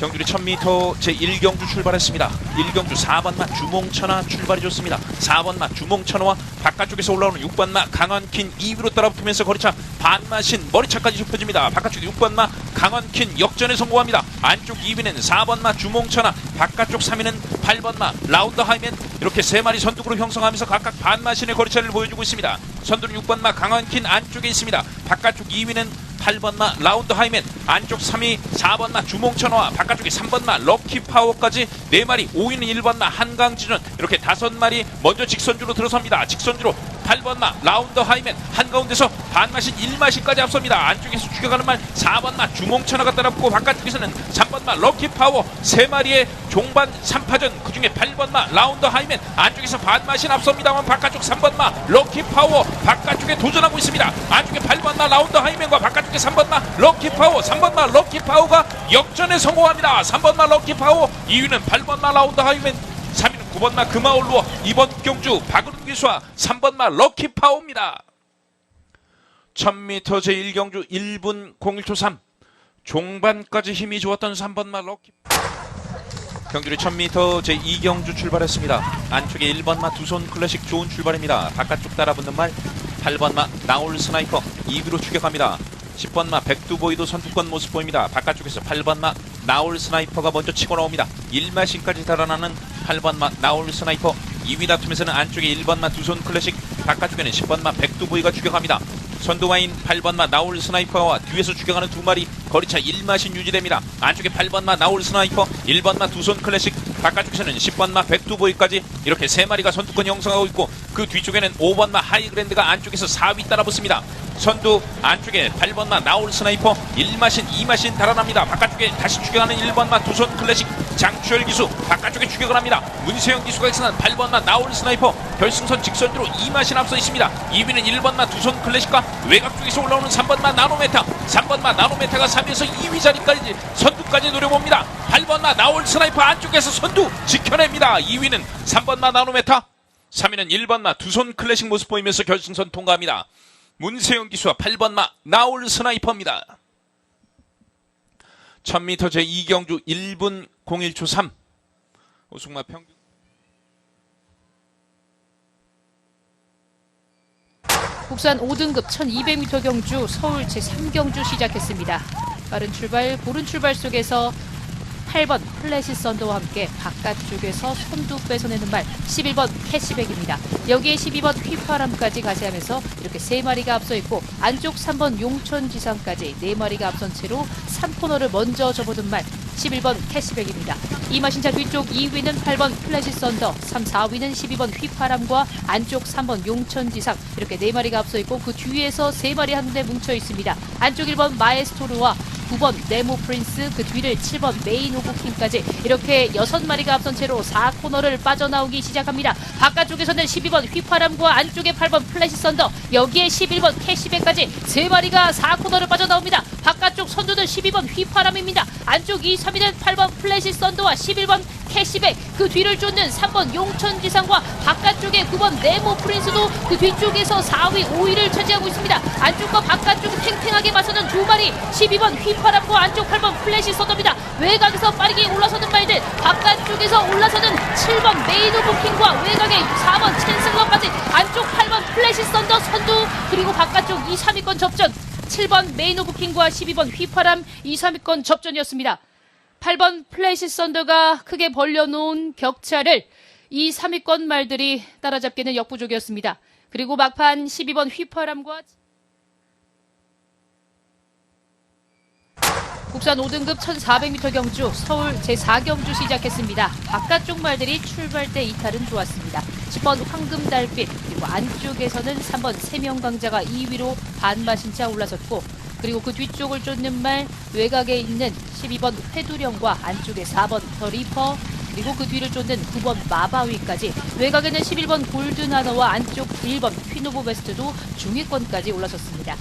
경주리 1000m 제1경주 출발했습니다. 1경주 4번마 주몽천하 출발이 좋습니다. 4번마 주몽천하와 바깥쪽에서 올라오는 6번마 강원킨 2위로 따라붙으면서 거리차 반마신 머리차까지 좁혀집니다. 바깥쪽 6번마 강원킨 역전에 성공합니다. 안쪽 2위는 4번마 주몽천하 바깥쪽 3위는 8번마 라운드 하이맨 이렇게 세 마리 선두구로 형성하면서 각각 반마신의 거리차를 보여주고 있습니다. 선두는 6번마 강원킨 안쪽에 있습니다. 바깥쪽 2위는 8번마 라운드 하이맨. 안쪽 3위 4번마 주몽천화와 바깥쪽에 3번마 럭키파워까지 4마리 5위는 1번마 한강지전. 이렇게 5마리 먼저 직선주로 들어섭니다. 직선주로 8번마 라운드 하이맨 한가운데서 반마신 1마신까지 앞섭니다. 안쪽에서 죽여가는 말 4번마 주몽천화가 따라붙고 바깥쪽에서는 3번마 럭키파워 3마리의 종반 3파전. 그 중에 8번마 라운드 하이맨 안쪽에서 반마신 앞섭니다만 바깥쪽 3번마 럭키파워 바깥쪽에 도전하고 있습니다. 안쪽에 8번마 라운드 하이맨과 바깥쪽에 3번마 럭키파워 3번마 럭키파워가 역전에 성공합니다. 3번마 럭키파워 2위는 8번마 라운드 하이맨 3위는 9번마 금아올루어 2번 경주 박은웅 기수와 3번마 럭키파워입니다 1000m 제1경주 1분 01초 3 종반까지 힘이 좋았던 3번마 럭키 경주리 1000m 제2경주 출발했습니다. 안쪽에 1번마 두 손 클래식 좋은 출발입니다. 바깥쪽 따라붙는 말 8번마 나올 스나이퍼 2위로 추격합니다. 10번마 백두보이도 선두권 모습 보입니다. 바깥쪽에서 8번마 나올 스나이퍼가 먼저 치고 나옵니다. 1마신까지 달아나는 8번마 나올 스나이퍼 2위 다툼에서는 안쪽에 1번마 두손 클래식 바깥쪽에는 10번마 백두보이가 추격합니다. 선두와인 8번마 나올 스나이퍼와 뒤에서 추격하는 두 마리 거리차 1마신 유지됩니다. 안쪽에 8번마 나올 스나이퍼, 1번마 두손 클래식, 바깥쪽에서는 10번마 백두보이까지 이렇게 세 마리가 선두권 형성하고 있고 그 뒤쪽에는 5번마 하이그랜드가 안쪽에서 4위 따라붙습니다. 선두 안쪽에 8번마 나올 스나이퍼 1마신 2마신 달아납니다. 바깥쪽에 다시 추격하는 1번마 두손 클래식 장추열 기수 바깥쪽에 추격을 합니다. 문세영 기수가 익선한 8번마 나올 스나이퍼 결승선 직선으로 2마신 앞서 있습니다. 2위는 1번마 두손 클래식과 외곽 쪽에서 올라오는 3번마 나노메타 3번마 나노메타가 3위에서 2위 자리까지 선두까지 노려봅니다. 8번마 나올 스나이퍼 안쪽에서 선두 지켜냅니다. 2위는 3번마 나노메타 3위는 1번마 두손 클래식 모습 보이면서 결승선 통과합니다. 문세영 기수와 8번 마 나올 스나이퍼입니다. 1000m 제2경주 1분 01초 3 우승마 평균 국산 5등급 1200m 경주 서울 제3경주 시작했습니다. 빠른 출발, 고른 출발 속에서 8번 플래시 썬더와 함께 바깥쪽에서 선두 뺏어내는 말 11번 캐시백입니다. 여기에 12번 휘파람까지 가세하면서 이렇게 3마리가 앞서 있고 안쪽 3번 용천지상까지 4마리가 앞선 채로 3코너를 먼저 접어든 말 11번 캐시백입니다. 이마신차 뒤쪽 2위는 8번 플래시 썬더, 3, 4위는 12번 휘파람과 안쪽 3번 용천지상 이렇게 4마리가 앞서 있고 그 뒤에서 3마리 한 군데 뭉쳐 있습니다. 안쪽 1번 마에스토르와 9번 네모 프린스 그 뒤를 7번 메인 오브킹까지 이렇게 6마리가 앞선 채로 4코너를 빠져나오기 시작합니다. 바깥쪽에서는 12번 휘파람과 안쪽에 8번 플래시 썬더 여기에 11번 캐시백까지 3마리가 4코너를 빠져나옵니다. 바깥쪽 선두는 12번 휘파람입니다. 안쪽 2, 3위는 8번 플래시 썬더와 11번 캐시백 그 뒤를 쫓는 3번 용천지상과 바깥쪽에 9번 네모 프린스도 그 뒤쪽에서 4위, 5위를 차지하고 있습니다. 안쪽과 바깥쪽 팽팽하게 맞서는 두 마리 12번 휘 파람과 안쪽 8번 플래시 썬더입니다. 외곽에서 빠르게 올라서는 말들 바깥쪽에서 올라서는 7번 메인 오브 킹과 외곽에 4번 챈슬러까지 안쪽 8번 플래시 썬더 선두 그리고 바깥쪽 2, 3위권 접전 7번 메인 오브 킹과 12번 휘파람 2, 3위권 접전이었습니다. 8번 플래시 썬더가 크게 벌려놓은 격차를 이 3위권 말들이 따라잡기는 역부족이었습니다. 그리고 막판 12번 휘파람과 국산 5등급 1400m 경주 서울 제4경주 시작했습니다. 바깥쪽 말들이 출발 때 이탈은 좋았습니다. 10번 황금달빛 그리고 안쪽에서는 3번 세명강자가 2위로 반마신 차 올라섰고 그리고 그 뒤쪽을 쫓는 말 외곽에 있는 12번 회두령과 안쪽에 4번 더 리퍼 그리고 그 뒤를 쫓는 9번 마바위까지 외곽에는 11번 골든하너와 안쪽 1번 퀴노보 베스트도 중위권까지 올라섰습니다.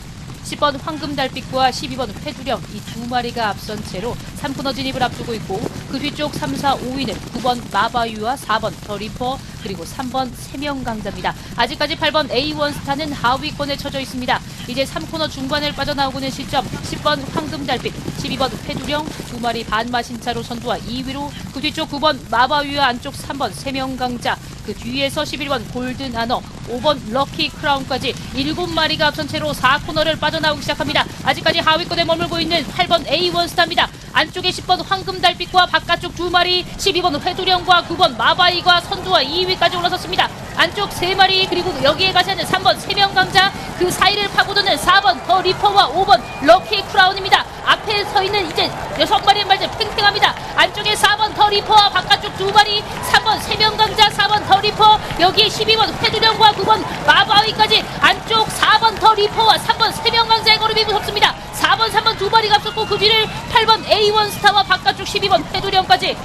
10번 황금달빛과 12번 회두령 이 두 마리가 앞선 채로 3코너 진입을 앞두고 있고 그 뒤쪽 3, 4, 5위는 9번 마바유와 4번 더 리퍼 그리고 3번 세명강자입니다. 아직까지 8번 A1 스타는 하위권에 처져 있습니다. 이제 3코너 중반을 빠져나오고 는 시점 10번 황금달빛 12번 회두령 두 마리 반마신 차로 선두와 2위로 그 뒤쪽 9번 마바유와 안쪽 3번 세명강자 그 뒤에서 11번 골든 아너 5번 럭키 크라운까지 7마리가 앞선 채로 4코너를 빠져나오기 시작합니다. 아직까지 하위권에 머물고 있는 8번 A1 스타입니다. 안쪽에 10번 황금달빛과 바깥쪽 두 마리 12번 회두령과 9번 마바이가 선두와 2위까지 올라섰습니다. 안쪽 세 마리 그리고 여기에 가지 않는 3번 세명강자 그 사이를 파고드는 4번 더 리퍼와 5번 럭키 크라운입니다. 앞에 서 있는 이제 여섯 마리의 말들 팽팽합니다. 안쪽에 4번 더 리퍼와 바깥쪽 두 마리 3번 세명강자 4번 더 리퍼 여기에 12번 회두령과 9번 마바위까지 안쪽 4번 더 리퍼와 3번 세명강자의 걸음이 무섭습니다. 4번 3번 두 마리가 앞섰고 그 뒤를 8번 A1 스타와 바깥쪽 12번 회두령까지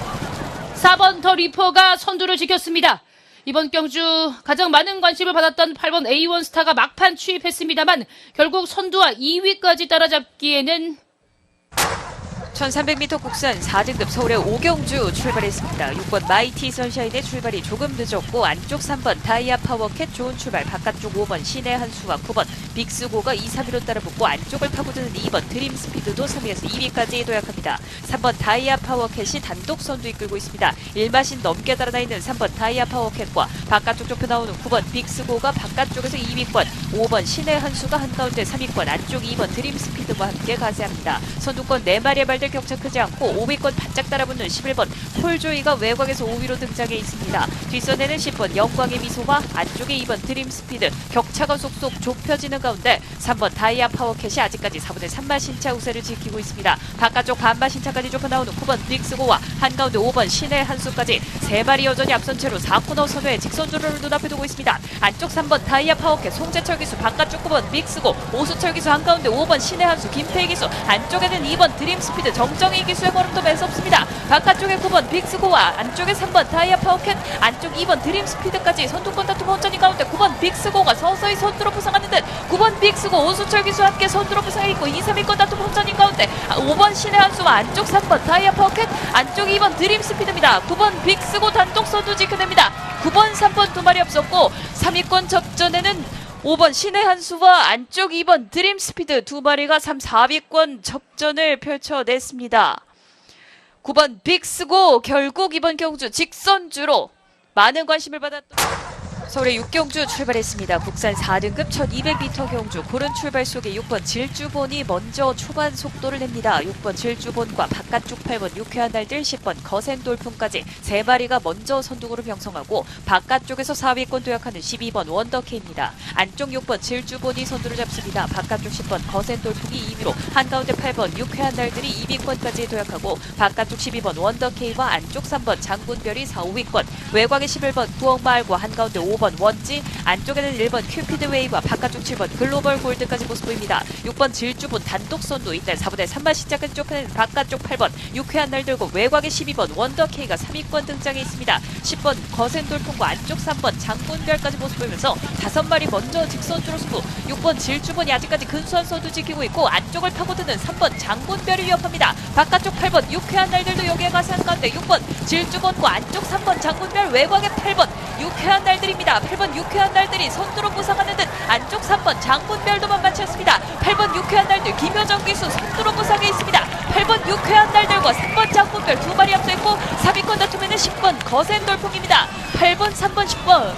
4번 더 리퍼가 선두를 지켰습니다. 이번 경주 가장 많은 관심을 받았던 8번 A1 스타가 막판 취입했습니다만 결국 선두와 2위까지 따라잡기에는 1300m 국산 4등급 서울의 오경주 출발했습니다. 6번 마이티 선샤인의 출발이 조금 늦었고 안쪽 3번 다이아 파워캣 좋은 출발 바깥쪽 5번 신의 한수와 9번 빅스고가 2, 3위로 따라붙고 안쪽을 파고드는 2번 드림 스피드도 3위에서 2위까지 도약합니다. 3번 다이아 파워캣이 단독 선두 이끌고 있습니다. 1마신 넘게 달아나 있는 3번 다이아 파워캣과 바깥쪽 좁혀 나오는 9번 빅스고가 바깥쪽에서 2위권 5번 신의 한수가 한가운데 3위권 안쪽 2번 드림 스피드와 함께 가세합니다. 선두권 4마리의 발들 격차 크지 않고 5위권 바짝 따라붙는 11번 콜조이가 외곽에서 5위로 등장해 있습니다. 뒷선에는 10번 영광의 미소와 안쪽에 2번 드림 스피드 격차가 속속 좁혀지는 가운데 3번 다이아 파워캣이 아직까지 4분의 3마 신차 우세를 지키고 있습니다. 바깥쪽 반마 신차까지 좁혀 나오는 9번 빅스고와 한가운데 5번 신의 한수까지 세 마리 여전히 앞선 채로 4코너 선회에 직선주로를 눈앞에 두고 있습니다. 안쪽 3번 다이아 파워캣 송재철 기수 바깥쪽 9번 빅스고 오수철 기수 한가운데 5번 신의 한수 김태희 기수 안쪽에는 2번 드림 스피드 정정희 기수의 걸음도 매섭습니다. 바깥쪽에 9번 빅스고와 안쪽에 3번 다이아 파워캣 안쪽 2번 드림 스피드까지 선두권 다툼 혼전이 가운데 9번 빅스고가 서서히 선두로 부상하는 듯 9번 빅스고 오수철 기수와 함께 선두로 부상해 있고 2, 3위권 다툼 혼전인 가운데 5번 신의 한수와 안쪽 3번 다이아 파워캣 안쪽 2번 드림 스피드입니다. 9번 빅스고 단독 선두 지켜냅니다. 9번 3번 두 마리 앞섰고 3위권 접전에는 5번 신의 한수와 안쪽 2번 드림 스피드 두 마리가 3, 4위권 접전을 펼쳐냈습니다. 9번 빅스고 결국 이번 경주 직선주로 많은 관심을 받았던 서울의 6경주 출발했습니다. 국산 4등급 1200m 경주 고른 출발 속에 6번 질주본이 먼저 초반 속도를 냅니다. 6번 질주본과 바깥쪽 8번 유쾌한 날들 10번 거센 돌풍까지 세 마리가 먼저 선두구로 병성하고 바깥쪽에서 4위권 도약하는 12번 원더케입니다. 안쪽 6번 질주본이 선두를 잡습니다. 바깥쪽 10번 거센 돌풍이 2위로 한가운데 8번 유쾌한 날들이 2위권까지 도약하고 바깥쪽 12번 원더케이와 안쪽 3번 장군별이 4, 5위권 외곽의 11번 구억마을과 한가운데 5번 원지 안쪽에는 1번 큐피드 웨이와 바깥쪽 7번 글로벌 골드까지 모습 보입니다. 6번 질주분 단독 선두 이때 4분의 3마 시작은 좁혀낸 바깥쪽 8번 유쾌한 날 들고 외곽의 12번 원더케이가 3위권 등장해 있습니다. 10번 거센 돌풍과 안쪽 3번 장군별까지 모습 보이면서 5마리 먼저 직선주로 승부 6번 질주분이 아직까지 근소한 선두 지키고 있고 안쪽을 파고드는 3번 장군별이 위협합니다. 바깥쪽 8번 유쾌한 날들도 여기에 한 가운데 6번 질주번과 안쪽 3번 장군별 외곽의 8번 유쾌한 날들입니다. 8번 유쾌한 날들이 선두로 부상하는 듯 안쪽 3번 장군별도 만만치 않습니다. 8번 유쾌한 날들 김효정 기수 선두로 부상해 있습니다. 8번 유쾌한 날들과 3번 장군별 두 마리 앞서 있고 3위권 다툼에는 10번 거센 돌풍입니다. 8번, 3번, 10번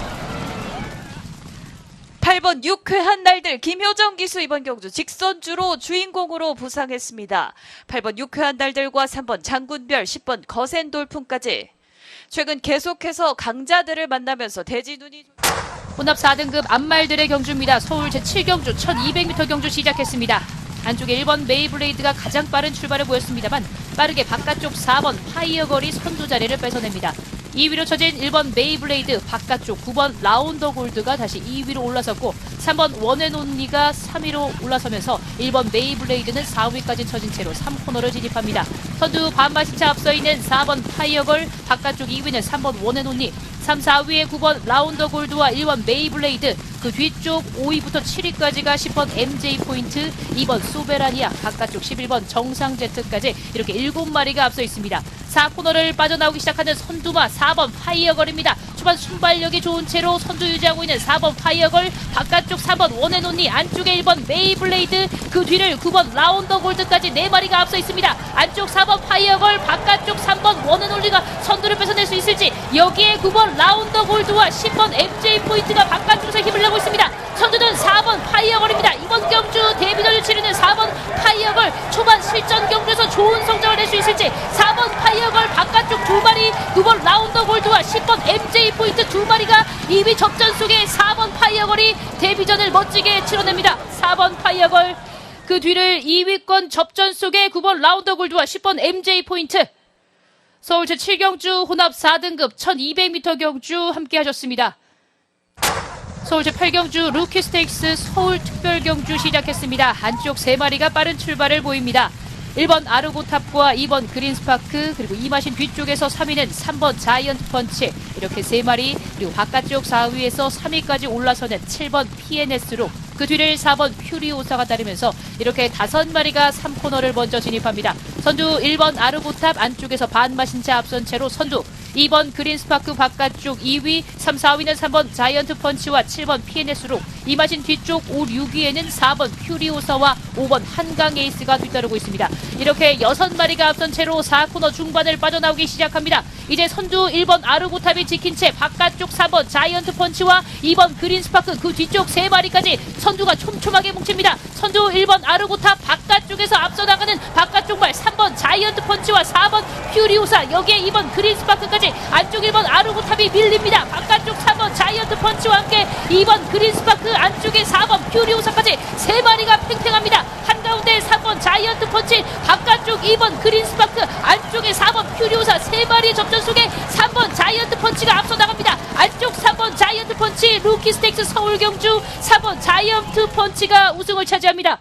8번 유쾌한 날들 김효정 기수 이번 경주 직선주로 주인공으로 부상했습니다. 8번 유쾌한 날들과 3번 장군별 10번 거센 돌풍까지 최근 계속해서 강자들을 만나면서 대지 눈이 혼합 4등급 암말들의 경주입니다. 서울 제7경주 1200m 경주 시작했습니다. 안쪽에 1번 메이블레이드가 가장 빠른 출발을 보였습니다만 빠르게 바깥쪽 4번 파이어걸이 선두 자리를 뺏어냅니다. 2위로 처진 1번 메이블레이드 바깥쪽 9번 라운더 골드가 다시 2위로 올라섰고 3번 원앤온리가 3위로 올라서면서 1번 메이블레이드는 4위까지 처진 채로 3코너를 진입합니다. 선두 반마시차 앞서 있는 4번 파이어걸 바깥쪽 2위는 3번 원앤온리 3, 4위에 9번 라운더 골드와 1번 메이블레이드 그 뒤쪽 5위부터 7위까지가 10번 MJ 포인트, 2번 소베라니아, 바깥쪽 11번 정상 제트까지 이렇게 7마리가 앞서 있습니다. 4코너를 빠져나오기 시작하는 선두마 4번 파이어걸입니다. 초반 순발력이 좋은 채로 선두 유지하고 있는 4번 파이어걸, 바깥쪽 3번 원앤온리, 안쪽에 1번 메이블레이드, 그 뒤를 9번 라운더 골드까지 4마리가 앞서 있습니다. 안쪽 4번 파이어걸, 바깥쪽 3번 원앤온리가 선두를 뺏어낼 수 있을지 여기에 9번 라운더 골드와 10번 MJ 포인트가 바깥쪽에서 힘을 내고 있습니다. 선두는 4번 파이어걸입니다. 이번 경주 데뷔전을 치르는 4번 파이어걸 초반 실전 경주에서 좋은 성적을 낼 수 있을지 4번 파이어걸 바깥쪽 두 마리 9번 라운더 골드와 10번 MJ 포인트 두 마리가 2위 접전 속에 4번 파이어걸이 데뷔전을 멋지게 치러냅니다. 4번 파이어걸 그 뒤를 2위권 접전 속에 9번 라운더 골드와 10번 MJ 포인트 서울 제7경주 혼합 4등급 1200m 경주 함께 하셨습니다. 서울 제 8경주 루키 스테이크스 서울 특별 경주 시작했습니다. 안쪽 3마리가 빠른 출발을 보입니다. 1번 아르고탑과 2번 그린스파크 그리고 이마신 뒤쪽에서 3위는 3번 자이언트 펀치 이렇게 3마리 그리고 바깥쪽 4위에서 3위까지 올라서는 7번 PNS로 그 뒤를 4번 퓨리오사가 따르면서 이렇게 5마리가 3코너를 먼저 진입합니다. 선두 1번 아르고탑 안쪽에서 반마신 차 앞선 채로 선두 2번 그린스파크 바깥쪽 2위, 3, 4위는 3번 자이언트 펀치와 7번 PNS로 이마신 뒤쪽 5, 6위에는 4번 퓨리오사와 5번 한강 에이스가 뒤따르고 있습니다. 이렇게 6마리가 앞선 채로 4코너 중반을 빠져나오기 시작합니다. 이제 선두 1번 아르고탑이 지킨 채 바깥쪽 4번 자이언트 펀치와 2번 그린스파크 그 뒤쪽 3마리까지 선두가 촘촘하게 뭉칩니다. 선두 1번 아르고탑 바깥쪽에서 앞서 나가는 바깥쪽발 3번 자이언트 펀치와 4번 퓨리오사 여기에 2번 그린스파크까지 안쪽 1번 아르고탑이 밀립니다. 바깥쪽 3번 자이언트 펀치와 함께 2번 그린스파크 안쪽에 4번 퓨리오사까지 3마리가 팽팽합니다. 한가운데 3번 자이언트 펀치 바깥쪽 2번 그린스파크 안쪽에 4번 퓨리오사 3마리의 접전 속에 3번 자이언트 펀치가 앞서 나갑니다. 안쪽 3번 자이언트 펀치 루키 스테이크스 서울 경주 4번 자이언트 펀치가 우승을 차지합니다.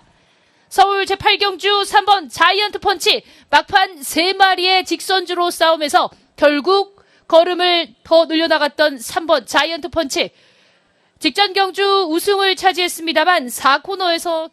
서울 제8경주 3번 자이언트 펀치 막판 3마리의 직선주로 싸우면서 결국 걸음을 더 늘려나갔던 3번 자이언트 펀치. 직전 경주 우승을 차지했습니다만 4코너에서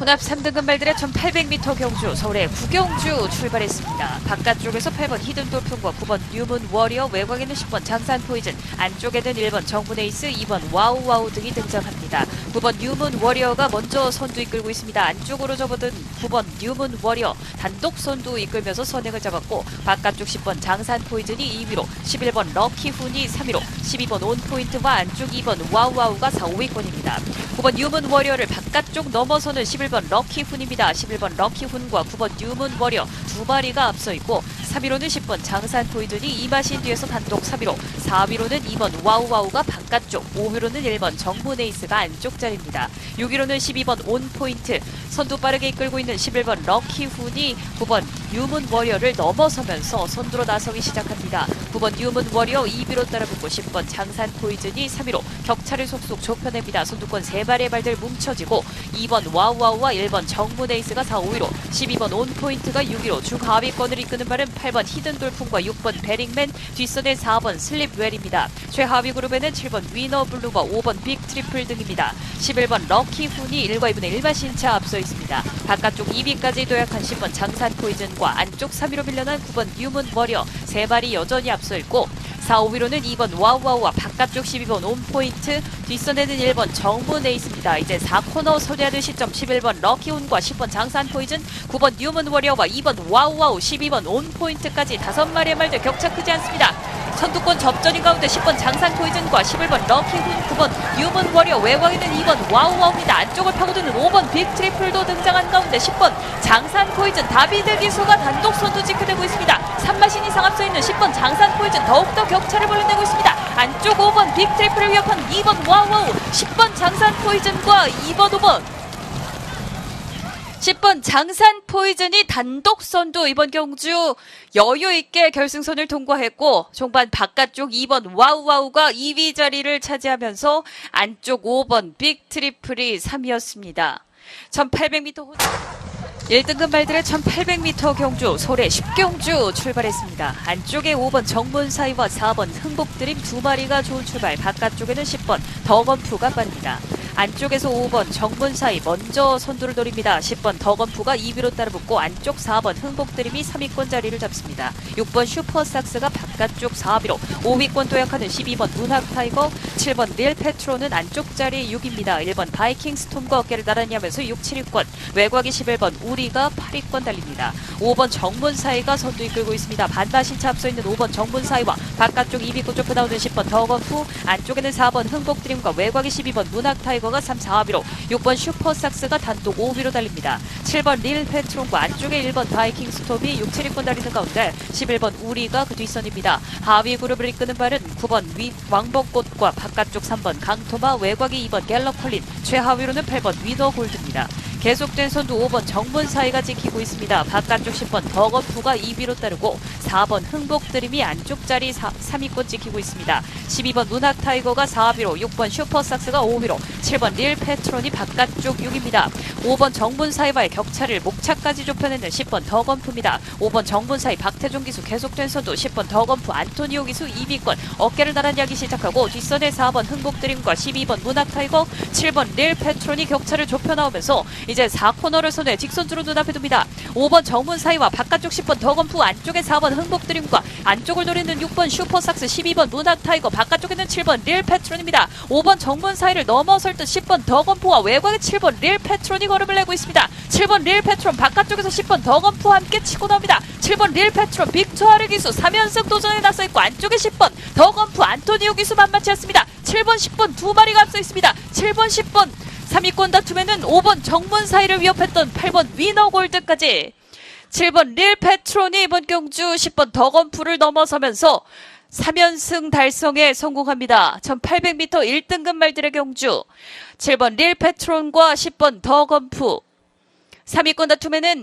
혼합 3등급 말들의 1800m 경주 서울의 구경주 출발했습니다. 바깥쪽에서 8번 히든 돌풍과 9번 뉴문 워리어 외곽에는 10번 장산 포이즌 안쪽에는 1번 정문 에이스 2번 와우와우 등이 등장합니다. 9번 뉴문 워리어가 먼저 선두 이끌고 있습니다. 안쪽으로 접어든 9번 뉴문 워리어 단독 선두 이끌면서 선행을 잡았고 바깥쪽 10번 장산 포이즌이 2위로 11번 럭키 훈이 3위로 12번 온 포인트와 안쪽 2번 와우와우가 4, 5위권입니다. 9번 뉴문 워리어를 바깥쪽 넘어서는 11번 럭키 훈입니다. 11번 럭키 훈과 9번 뉴문 워리어 두 마리가 앞서 있고 3위로는 10번 장산 포이즌이 이마신 뒤에서 단독 3위로 4위로는 2번 와우와우가 바깥쪽 5위로는 1번 정문 에이스가 안쪽 자리입니다. 6위로는 12번 온 포인트 선두 빠르게 이끌고 있는 11번 럭키 훈이 9번 뉴문 워리어를 넘어서면서 선두로 나서기 시작합니다. 9번 뉴문 워리어 2위로 따라붙고 10번 장산 포이즌이 3위로 격차를 속속 좁혀냅니다. 선두권 세 발의 발들 뭉쳐지고 2번 와우와우와 1번 정문 에이스가 4, 5위로 12번 온 포인트가 6위로 중하위권을 이끄는 발은 8번 히든 돌풍과 6번 베링맨 뒷선에 4번 슬립웰입니다. 최하위 그룹에는 7번 위너 블루와 5번 빅 트리플 등입니다. 11번 럭키 훈이 1과 2분의 1만 신차 앞서 있습니다. 바깥쪽 2위까지 도약한 10번 장산 포이즌과 안쪽 3위로 밀려난 9번 뉴문 워리어 세 발이 여전히 앞서 있고 4, 5위로는 2번 와우와우와 바깥쪽 12번 온포인트, 뒷선에는 1번 정문 에이스입니다. 이제 4코너 소리하는 시점 11번 럭키훈과 10번 장산 포이즌, 9번 뉴문 워리어와 2번 와우와우, 12번 온포인트까지 5마리의 말들 격차 크지 않습니다. 선두권 접전인 가운데 10번 장산 포이즌과 11번 럭키훈, 9번 뉴문 워리어, 외곽에는 2번 와우와우입니다. 안쪽을 파고드는 5번 빅 트리플도 등장한 가운데 10번 장산 포이즌, 다비드 기수가 단독 선두 지켜내고 있습니다. 3마신 이 상 앞서 있는 10번 장산 포이즌 더욱더 격차를 벌려내고 있습니다. 안쪽 5번 빅 트리플을 위협한 2번 와우와우, 10번 장산 포이즌과 2번 5번 10번 장산 포이즌이 단독 선두 이번 경주 여유 있게 결승선을 통과했고 종반 바깥쪽 2번 와우와우가 2위 자리를 차지하면서 안쪽 5번 빅 트리플이 3위였습니다. 1800m 호... 1등급 말들의 1800m 경주 소래 10경주 출발했습니다. 안쪽에 5번 정문사이와 4번 흥복드림 두 마리가 좋은 출발, 바깥쪽에는 10번 더건프가 빠릅니다. 안쪽에서 5번 정문사이 먼저 선두를 노립니다. 10번 더건프가 2위로 따라붙고 안쪽 4번 흥복드림이 3위권 자리를 잡습니다. 6번 슈퍼삭스가 바깥쪽 4위로 5위권 도약하는 12번 문학타이거 7번 릴페트로는 안쪽 자리 6입니다. 1번 바이킹스톰과 어깨를 나란히 하면서 6, 7위권 외곽이 11번 우리가 8위권 달립니다. 5번 정문사이가 선두 이끌고 있습니다. 반바신차 앞서 있는 5번 정문사이와 바깥쪽 2위권 좁혀 나오는 10번 더건프 안쪽에는 4번 흥복드림과 외곽이 12번 문학타이거 가 3, 4위로 6번 슈퍼삭스가 단독 5위로 달립니다. 7번 릴 페트론과 안쪽에 1번 바이킹스톰이 6, 7위권 달리는 가운데 11번 우리가 그 뒷선입니다. 하위 그룹을 이끄는 발은 9번 위, 왕벚꽃과 바깥쪽 3번 강토마 외곽이 2번 갤럽컬린 최하위로는 8번 위너 골드입니다. 계속된 선두 5번 정문 사이가 지키고 있습니다. 바깥쪽 10번 더건프가 2위로 따르고 4번 흥복드림이 안쪽 자리 4, 3위권 지키고 있습니다. 12번 문학 타이거가 4위로 6번 슈퍼삭스가 5위로 7번 릴 페트론이 바깥쪽 6입니다. 5번 정문 사이와의 격차를 목차까지 좁혀내는 10번 더건프입니다. 5번 정문 사이 박태종 기수 계속된 선두 10번 더건프 안토니오 기수 2위권 어깨를 나란히 하기 시작하고 뒷선에 4번 흥복드림과 12번 문학 타이거 7번 릴 페트론이 격차를 좁혀 나오면서 이제 4코너를 손에 직선주로 눈앞에 둡니다. 5번 정문 사이와 바깥쪽 10번 더건프 안쪽에 4번 흥복드림과 안쪽을 노리는 6번 슈퍼삭스 12번 문학 타이거 바깥쪽에 는 7번 릴 페트론입니다. 5번 정문 사이를 넘어설 듯 10번 더건프와 외곽에 7번 릴 페트론이 걸음을 내고 있습니다. 7번 릴 페트론 바깥쪽에서 10번 더건프와 함께 치고 나옵니다. 7번 릴 페트론 빅투아르 기수 3연승 도전에 나서 있고 안쪽에 10번 더건프 안토니오 기수 만만치 않습니다. 7번 10번 두 마리가 앞서 있습니다. 7번 10번 3위권 다툼에는 5번 정문 사이를 위협했던 8번 위너 골드까지. 7번 릴 페트론이 이번 경주 10번 더건프를 넘어서면서 3연승 달성에 성공합니다. 1800m 1등급 말들의 경주. 7번 릴 페트론과 10번 더건프 3위권 다툼에는